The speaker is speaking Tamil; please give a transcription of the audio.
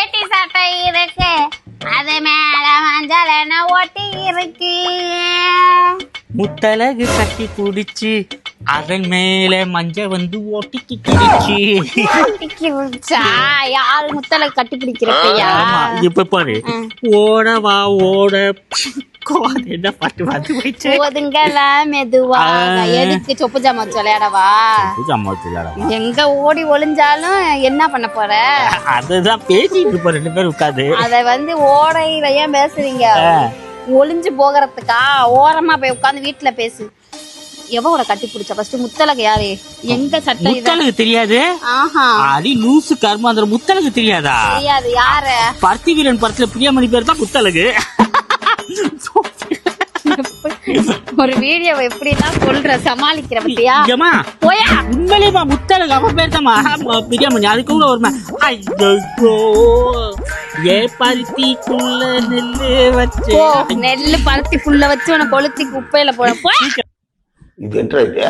வேட்டி சட்டை இருக்கு. அது மேல மஞ்சள் என்ன ஒட்டி இருக்கு. முத்தலகு கட்டி குடிச்சு அதன் மேல மஞ்ச வந்து ஒட்டிக்கிருச்சா யாரு முத்தலை கட்டி பிடிக்கிறப்பையா இப்ப பாரு. ஓட. ஓட அது என்ன பாட்டு வந்து போயிடுச்சு போதுங்களா மெதுவாக. எதுக்கு சொப்பு ஜாமா வச்சு விளையாடவா அம்மா வச்சுலாடா எங்க ஓடி ஒளிஞ்சாலும் என்ன பண்ண போற? அதுதான் பேசிட்டு இருப்போம் ரெண்டு பேரும் உட்காந்து அத வந்து ஓடையில ஏன் பேசுறீங்க? ஒளிஞ்சு போகிறதுக்கா? ஓரமா போய் உட்கார்ந்து வீட்டுல பேசு. எவ்வளவு கட்டி பிடிச்ச? ஃபர்ஸ்ட் முத்தலகு யாரு? எங்க சட்டை இது? முத்தலுக்கு தெரியாது? ஆஹா. அடி லூசு கர்மாந்திர முத்தலுக்கு தெரியாதா? தெரியாது யாரு? பருத்தி வீரன் படத்துல பிரியாமணி பேர் தான் முத்தலகு ஒரு வீடியோவை எப்படிலாம் சொல்ற சமாளிக்கிற பத்தியா? ஏமா போயா. உண்மையிலேமா முத்தலகு அவன் பேர் தான் பிரியாமணி அதுக்கு கூட ஒரு ஐயோ ஏ பருத்திக்குள்ள நெல்லு வச்சு. நெல்லு பருத்தி புல்ல வச்சு உன கொளுத்தி குப்பையில போட போ. இது என்ன இது?